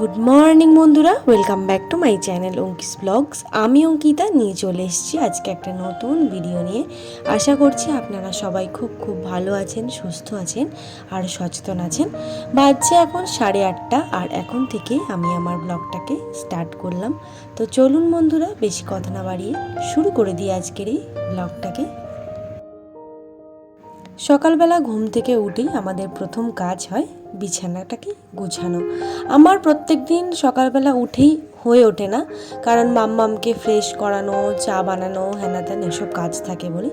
Good morning বন্ধুরা। Welcome back to my channel Ankis vlogs আমি অঙ্কিতা, নিয়ে চলে এসেছি আজকে একটা নতুন ভিডিও নিয়ে। আশা করছি আপনারা সবাই খুব খুব ভালো আছেন, সুস্থ আছেন, আর সচেতন আছেন। বাজছে এখন সাড়ে আটটা, আর এখন থেকে আমি আমার ব্লগটাকে স্টার্ট করলাম। তো চলুন বন্ধুরা, বেশি কথা না বাড়িয়ে শুরু করে দিই আজকের এই ব্লগটাকে সকালবেলা ঘুম থেকে উঠেই আমাদের প্রথম কাজ হয় বিছানাটাকে গুছানো। আমার প্রত্যেক দিন সকালবেলা উঠেই হয়ে ওঠে না, কারণ মাম্মামকে ফ্রেশ করানো, চা বানানো হ্যানা ত্যান এসব কাজ থাকে বলে।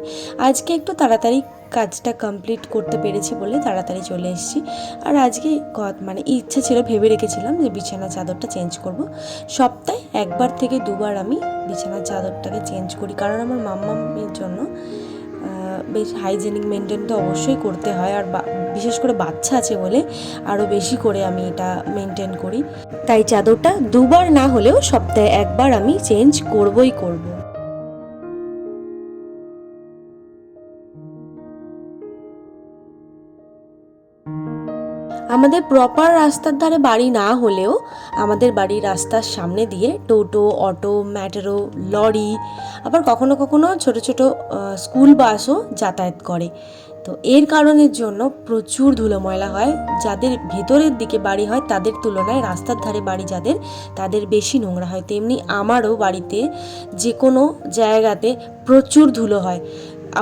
আজকে একটু তাড়াতাড়ি কাজটা কমপ্লিট করতে পেরেছি বলে তাড়াতাড়ি চলে এসেছি। আর আজকে মানে ইচ্ছা ছিল, ভেবে রেখেছিলাম যে বিছানা চাদরটা চেঞ্জ করব। সপ্তাহে একবার থেকে দুবার আমি বিছানার চাদরটাকে চেঞ্জ করি, কারণ আমার মাম্মামের জন্য বেশ হাইজেনিক মেনটেন তো অবশ্যই করতে হয় আর বিশেষ করে বাচ্চা আছে বলে আরও বেশি করে আমি এটা মেনটেন করি। তাই চাদরটা দুবার না হলেও সপ্তাহে একবার আমি চেঞ্জ করবই করব। আমাদের প্রপার রাস্তার ধারে বাড়ি না হলেও আমাদের বাড়ির রাস্তার সামনে দিয়ে টোটো, অটো, ম্যাটেরো, লরি, আবার কখনো কখনো ছোট ছোট স্কুল বাসও যাতায়াত করে। তো এর কারণের জন্য প্রচুর ধুলো ময়লা হয়। যাদের ভেতরের দিকে বাড়ি হয়, তাদের তুলনায় রাস্তার ধারে বাড়ি যাদের, তাদের বেশি নোংরা হয়। তেমনি আমারও বাড়িতে যে কোনো জায়গাতে প্রচুর ধুলো হয়।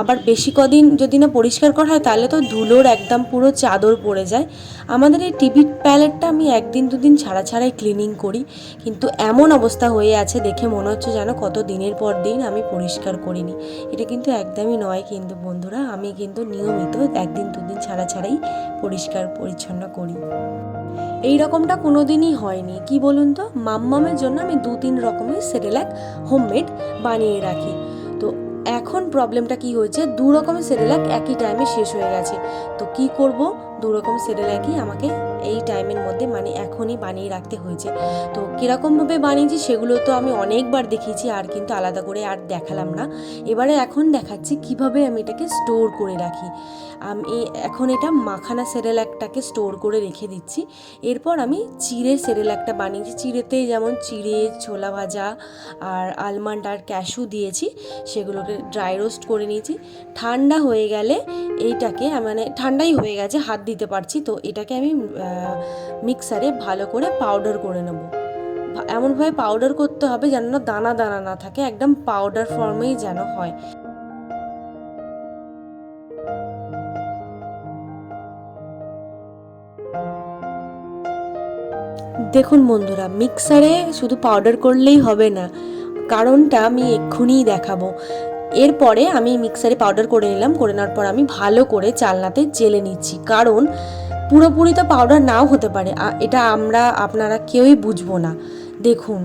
আবার বেশি কদিন যদি না পরিষ্কার করা হয়, তাহলে তো ধুলোর একদম পুরো চাদর পড়ে যায়। আমাদের এই টিভি প্যালেটটা আমি একদিন দুদিন ছাড়া ছাড়াই ক্লিনিং করি। কিন্তু এমন অবস্থা হয়ে আছে দেখে মনে হচ্ছে যেন কত দিনের পর দিন আমি পরিষ্কার করিনি। এটা কিন্তু একদমই নয় কিন্তু বন্ধুরা, আমি কিন্তু নিয়মিত একদিন দুদিন ছাড়া ছাড়াই পরিষ্কার পরিচ্ছন্ন করি। এই রকমটা কোনো দিনই হয়নি। কি বলুন তো? মাম্মামের জন্য আমি দু তিন রকমের সেরেলাক হোমমেড বানিয়ে রাখি। এখন প্রবলেমটা কি হয়েছে? দু রকমের সেরেলাক একই টাইমে শেষ হয়ে গেছে। তো কি করব? দু রকম সেরেলাকই আমাকে এই টাইমের মধ্যে মানে এখনই বানিয়ে রাখতে হয়েছে। তো কীরকমভাবে বানিয়েছি সেগুলো তো আমি অনেকবার দেখিয়েছি, আর কিন্তু আলাদা করে আর দেখালাম না। এবারে এখন দেখাচ্ছি কীভাবে আমি এটাকে স্টোর করে রাখি। আমি এখন এটা মাখানা সেরেলাকটাকে স্টোর করে রেখে দিচ্ছি। এরপর আমি চিড়ের সেরেলাকটা বানিয়েছি। চিড়েতে যেমন চিড়ে, ছোলা ভাজা আর আলমন্ড আর ক্যাশু দিয়েছি, সেগুলোকে ড্রাই রোস্ট করে নিয়েছি। ঠান্ডা হয়ে গেলে এইটাকে মানে ঠান্ডাই হয়ে গেছে, হাত দিতে পারছি। তো এটাকে আমি মিক্সারে ভালো করে পাউডার করে নেব। এমনভাবে পাউডার করতে হবে যেন না দানা দানা না থাকে, একদম পাউডার ফর্মেই যেন হয়। দেখুন বন্ধুরা, মিক্সারে শুধু পাউডার করলেই হবে না, কারণটা আমি এক্ষুনিই দেখাবো। এরপরে আমি মিক্সারে পাউডার করে নিলাম, করে নেওয়ার পর আমি ভালো করে চালনাতে জেলে নিচ্ছি, কারণ পুরোপুরি তো পাউডার নাও হতে পারে। এটা আমরা, আপনারা কেউই বুঝব না। দেখুন,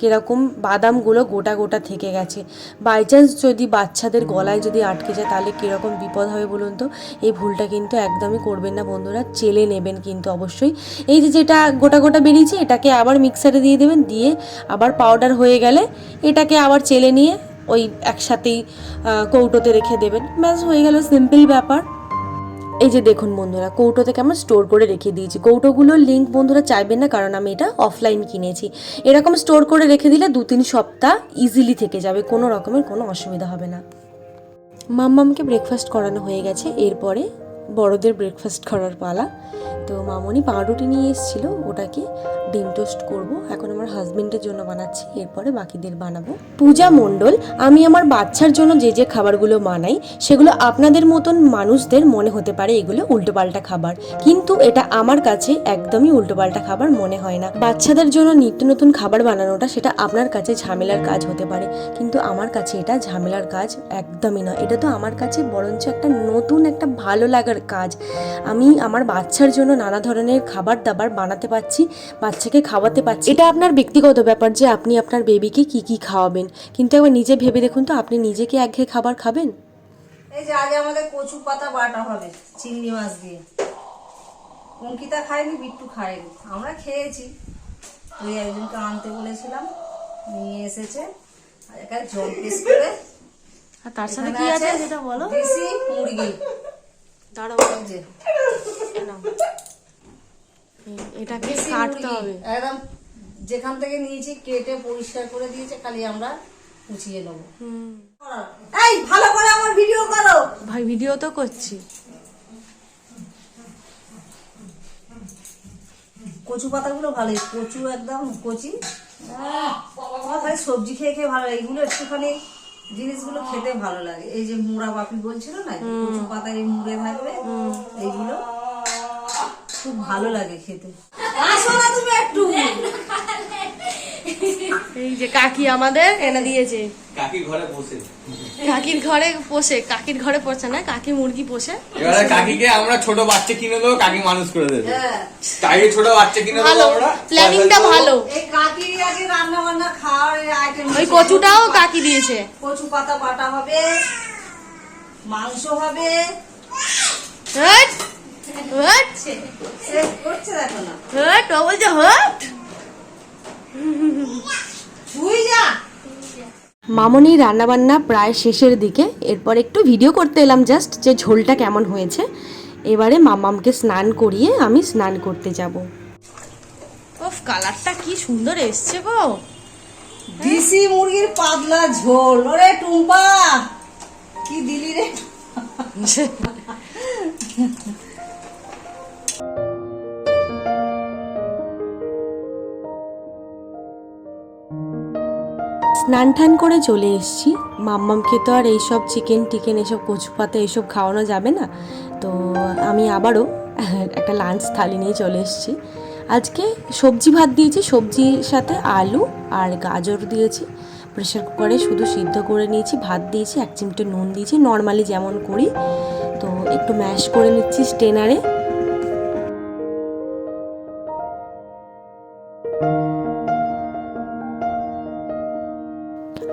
কীরকম বাদামগুলো গোটা গোটা থেকে গেছে। বাই চান্স যদি বাচ্চাদের গলায় যদি আটকে যায়, তাহলে কীরকম বিপদ হবে বলুন তো? এই ভুলটা কিন্তু একদমই করবেন না বন্ধুরা, চেলে নেবেন কিন্তু অবশ্যই। এই যে যেটা গোটা গোটা বেরিয়েছে, এটাকে আবার মিক্সারে দিয়ে দেবেন, দিয়ে আবার পাউডার হয়ে গেলে এটাকে আবার চেলে নিয়ে ওই একসাথেই কৌটোতে রেখে দেবেন। ব্যাস, হয়ে গেল সিম্পল ব্যাপার। এই যে দেখুন বন্ধুরা, কৌটোতে কেমন স্টোর করে রেখে দিয়েছি। কৌটোগুলোর লিঙ্ক বন্ধুরা চাইবেন না, কারণ আমি এটা অফলাইন কিনেছি। এরকম স্টোর করে রেখে দিলে দু তিন সপ্তাহ ইজিলি থেকে যাবে, কোনো রকমের কোনো অসুবিধা হবে না। মাম্মামকে ব্রেকফাস্ট করানো হয়ে গেছে, এরপরে বড়দের ব্রেকফাস্ট করার পালা। তো মামনি পাউরুটি নিয়ে এসেছিল, ওটাকে ডিম টোস্ট করব। এখন আমার হাজবেন্ডের জন্য বানাচ্ছি, এরপরে বাকিদের বানাবো। পূজা মণ্ডল, আমি আমার বাচ্চার জন্য যে যে খাবারগুলো বানাই, সেগুলো আপনাদের মতন মানুষদের মনে হতে পারে এগুলো উল্টোপাল্টা খাবার। কিন্তু এটা আমার কাছে একদমই উল্টোপাল্টা খাবার মনে হয় না। বাচ্চাদের জন্য নিত্য নতুন খাবার বানানোটা সেটা আপনার কাছে ঝামেলার কাজ হতে পারে। কিন্তু আমার কাছে এটা ঝামেলার কাজ একদমই নয়। এটা তো আমার কাছে বরঞ্চ একটা নতুন, একটা ভালো লাগার কাজ। আমি আমার বাচ্চার জন্য নানা ধরনের খাবার দাবার বানাতে পারছি। বাচ্চাকে খাওয়াতে পারছি। এটা আপনার ব্যক্তিগত ব্যাপার যে আপনি আপনার বেবিকে কি কি খাওয়াবেন। কিন্তু একবার নিজে ভেবে দেখুন তো আপনি নিজে কি একঘেয়ে খাবার খাবেন? এই যে আজ আমাদের কচু পাতা বাটা হবে চিংড়ি মাছ দিয়ে। অঙ্কিতা খায়নি বিট্টু খায়নি। আমরা খেয়েছি। ওই একজনকে আনতে বলেছিলাম নিয়ে এসেছে। আর জল পেস্ট করে আর তার সাথে কি আছে যেটা বলো? দেশি মুরগি। দাঁড়াও। যে। এটাকে কাটতে হবে। একদম যেখান থেকে নিয়েছি কেটে পরিষ্কার করে দিয়েছে খালি আমরা কুচিয়ে নেব। এই ভালো করে আমার ভিডিও করো। ভাই ভিডিও তো করছি। কচু পাতাগুলো ভালো কচু একদম কচি। আমার খালি সবজি খেয়ে খেয়ে ভালো লাগে। এগুলো একটুখানি জিনিসগুলো খেতে ভালো লাগে। এই যে মুড়া বাপি বলছিল না কচু পাতা এই মুড়ে থাকবে এইগুলো। খুব ভালো লাগে খেতে। আসো না তুমি একটু। এই যে কাকি আমাদের এনে দিয়েছে। কাকি ঘরে বসে। কাকির ঘরে পোষে কাকির ঘরে পোষে না কাকি মুরগি পোষে। এবারে কাকিকে আমরা ছোট বাচ্চা কিনে দেবো কাকি মানুষ করে দেবে। হ্যাঁ। কাকি ছোট বাচ্চা কিনে দেবো ভালো আমরা। প্ল্যানিংটা ভালো। এই কাকি আগে রান্না বান্না খাওয়ার আইটেম ওই কচুটাও কাকি দিয়েছে। কচু পাতা বাটা হবে মাংস হবে। হট। সে করছে দেখো না হট ও বলছে হট। তুই যা। মামনি রান্নাবান্না প্রায় শেষের দিকে এরপর একটু ভিডিও করতে এলাম জাস্ট যে ঝোলটা কেমন হয়েছে। এবারে মামামকে স্নান করিয়ে আমি স্নান করতে যাব। ওফ কালারটা কি সুন্দর এসছে গো। দেশি মুরগির পাতলা ঝোল। ওরে টুম্পা কি দিলি রে? স্নান টান করে চলে এসেছি। মাম্মামকে তো আর এইসব চিকেন টিকেন, এসব কচু পাতা এইসব খাওয়ানো যাবে না। তো আমি আবারও একটা লাঞ্চ থালি নিয়ে চলে এসেছি। আজকে সবজি ভাত দিয়েছি, সবজির সাথে আলু আর গাজর দিয়েছি। প্রেশার কুকারে শুধু সিদ্ধ করে নিয়েছি, ভাত দিয়েছি, এক চিমটে নুন দিয়েছি নর্মালি যেমন করি। তো একটু ম্যাশ করে নিচ্ছি স্টেনারে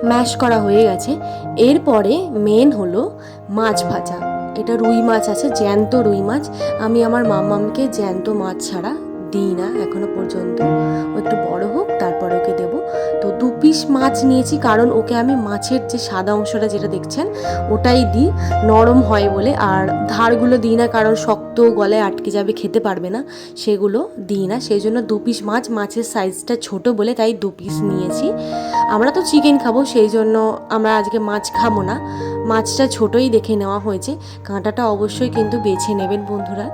ম্যাশ করা হয়ে গেছে। এরপরে মেন হলো মাছ ভাজা। এটা রুই মাছ আছে, জ্যান্ত রুই মাছ। আমি আমার মামামকে জ্যান্ত মাছ ছাড়া দিই না এখনও পর্যন্ত। একটু বড় হোক, তারপরে ওকে দেবো। তো দু পিস মাছ নিয়েছি, কারণ ওকে আমি মাছের যে সাদা অংশটা যেটা দেখছেন, ওটাই দিই। নরম হয় বলে, আর ধারগুলো দিই না, কারণ শক্ত গলায় আটকে যাবে, খেতে পারবে না। সেগুলো দিই না, সেই জন্য দু পিস মাছ, মাছের সাইজটা ছোট বলে তাই দু পিস নিয়েছি। আমরা তো চিকেন খাব, সেই জন্য আমরা আজকে মাছ খাব না। মাছটা ছোটই দেখে নেওয়া হয়েছে, কাঁটাটা অবশ্যই কিন্তু বেছে নেবেন বন্ধুরা।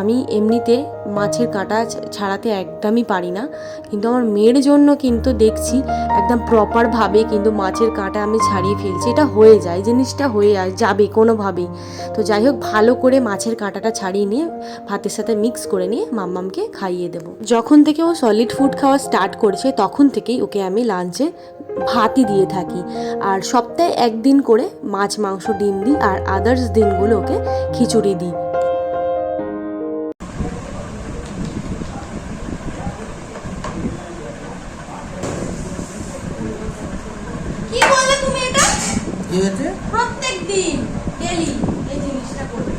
আমি এমনিতে মাছের কাঁটা ছাড়াতে একদমই পারি না, কিন্তু আমার মেয়ের জন্য কিন্তু দেখছি একদম প্রপারভাবে কিন্তু মাছের কাঁটা আমি ছাড়িয়ে ফেলছি। এটা হয়ে যায়, জিনিসটা হয়ে যাবে কোনোভাবেই। তো যাই হোক, ভালো করে মাছের কাঁটাটা ছাড়িয়ে নিয়ে, ভাতের সাথে মিক্স করে নিয়ে মাম্মামকে খাইয়ে দেবো। যখন থেকে ও সলিড ফুড খাওয়া স্টার্ট করেছে, তখন থেকেই ওকে আমি লাঞ্চে ভাতই দিয়ে থাকি। আর সপ্তাহে একদিন করে মাছ, মাংস, ডিম দিই, আর আদার্স দিনগুলো ওকে খিচুড়ি দিই। কি হয়েছে? প্রত্যেক দিন ডেলি এই জিনিসটা করবে।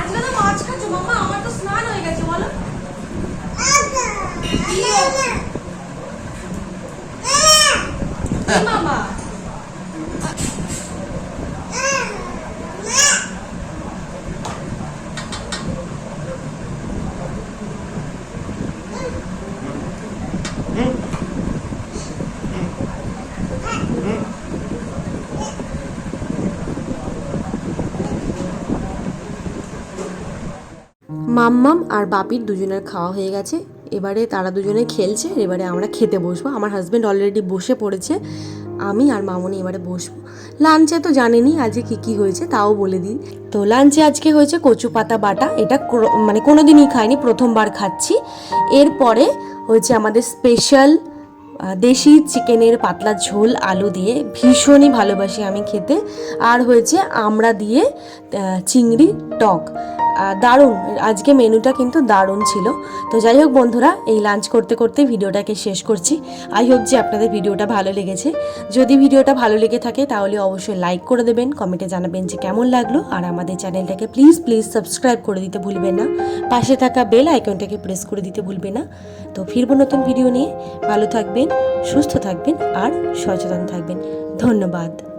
আজকে তো মাছ খাচ্ছো মামা আমার তো স্নান হয়ে গেছে বলো। কি মামা মাম্মাম আর বাপির দুজনের খাওয়া হয়ে গেছে। এবারে তারা দুজনে খেলছে, এবারে আমরা খেতে বসবো। আমার হাজব্যান্ড অলরেডি বসে পড়েছে, আমি আর মামনি এবারে বসবো। লাঞ্চে তো জানেনি আজকে কী কী হয়েছে, তাও বলে দিই। তো লাঞ্চে আজকে হয়েছে কচু পাতা বাটা। এটা মানে কোনোদিনই খাইনি, প্রথমবার খাচ্ছি। এরপরে হয়েছে আমাদের স্পেশাল দেশি চিকেনের পাতলা ঝোল, আলু দিয়ে ভীষণই ভালোবাসি আমি খেতে। আর হয়েছে আমড়া দিয়ে চিংড়ি টক। দারুণ। আজকে মেনুটা কিন্তু দারুণ ছিল। তো যাই হোক বন্ধুরা, এই লাঞ্চ করতে করতে ভিডিওটাকে শেষ করছি। আই হোপ যে আপনাদের ভিডিওটা ভালো লেগেছে। যদি ভিডিওটা ভালো লেগে থাকে তাহলে অবশ্যই লাইক করে দেবেন, কমেন্টে জানাবেন যে কেমন লাগল। আর আমাদের চ্যানেলটাকে প্লিজ প্লিজ সাবস্ক্রাইব করে দিতে ভুলবেন না। পাশে থাকা বেল আইকনটাকে প্রেস করে দিতে ভুলবেন না। তো ফিরবো নতুন ভিডিও নিয়ে। ভালো থাকবেন। সুস্থ থাকবেন আর সচেতন থাকবেন। ধন্যবাদ।